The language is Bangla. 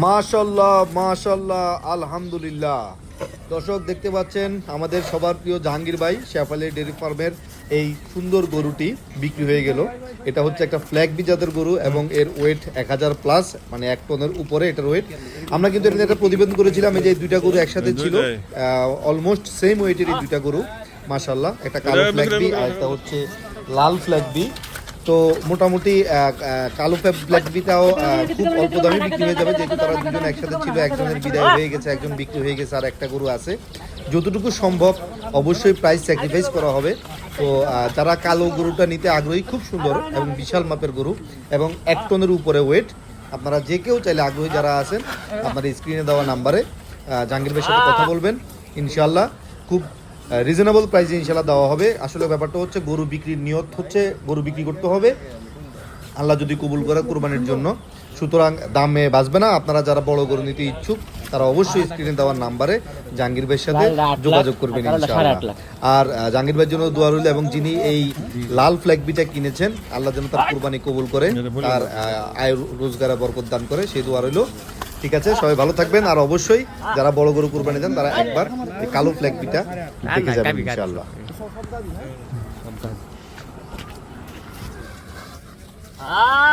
মাশাল্লাহ মাশাল্লাহ আলহামদুলিল্লাহ। দর্শক দেখতে পাচ্ছেন আমাদের সবার প্রিয় জাহাঙ্গীর ভাই শেফালি ডেয়ারি ফার্মের এই সুন্দর গরুটি বিক্রি হয়ে গেল। এটা হচ্ছে একটা ফ্ল্যাগ জাতের গরু এবং এর ওয়েট এক হাজার প্লাস মানে এক টনের উপরে এটার ওয়েট আমরা কিন্তু এটা একটা প্রতিবেদন করেছিলাম এই যে দুইটা গরু একসাথে ছিল। অলমোস্ট সেম ওয়েটের এই দুইটা গরু মাশাল্লাহ একটা কালো ফ্ল্যাগ বি আর একটা হচ্ছে লাল ফ্ল্যাগ বি তো মোটামুটি কালো ফ্ল্যাগ বিটাও খুব অল্প দামে বিক্রি হয়ে যাবে, যেহেতু তারা দুজন একসাথে ছিল, একজনের বিদায় হয়ে গেছে, একজন বিক্রি হয়ে গেছে, আর একটা গরু আছে। যতটুকু সম্ভব অবশ্যই প্রাইস স্যাক্রিফাইস করা হবে। তো যারা কালো গরুটা নিতে আগ্রহী, খুব সুন্দর এবং বিশাল মাপের গরু এবং এক টনের উপরে ওয়েট আপনারা যে কেউ চাইলে আগ্রহী যারা আছেন আপনার স্ক্রিনে দেওয়া নাম্বারে জাহাঙ্গীর ভাইয়ের সাথে কথা বলবেন ইনশাল্লাহ খুব রিজনেবল প্রাইসে ইনশাল্লাহ দেওয়া হবে। আসলে ব্যাপারটা হচ্ছে গরু বিক্রির নিয়ত হচ্ছে গরু বিক্রি করতে হবে। আল্লাহ যদি কবুল করে কোরবানির জন্য। সুতরাং দামে বাঁচবে না। আপনারা যারা বড় গরু নিতে ইচ্ছুক তারা অবশ্যই স্ক্রিনে দেওয়ার নাম্বারে জাহাঙ্গীর ভাইয়ের সাথে যোগাযোগ করবেন ইনশাআল্লাহ। আর জাহাঙ্গীর ভাইয়ের জন্য দোয়া রইল এবং যিনি এই লাল ফ্ল্যাগ বিটা কিনেছেন আল্লাহ যেন তার কোরবানি কবুল করে তার আয় রোজগারে বরকত দান করে সেই দোয়া রইল। ঠিক আছে সবাই ভালো থাকবেন। আর অবশ্যই যারা বড় গরু কোরবানি দেন তারা একবার কালো ফ্ল্যাগ বিটা দেখে যাবেন ইনশাআল্লাহ। আহ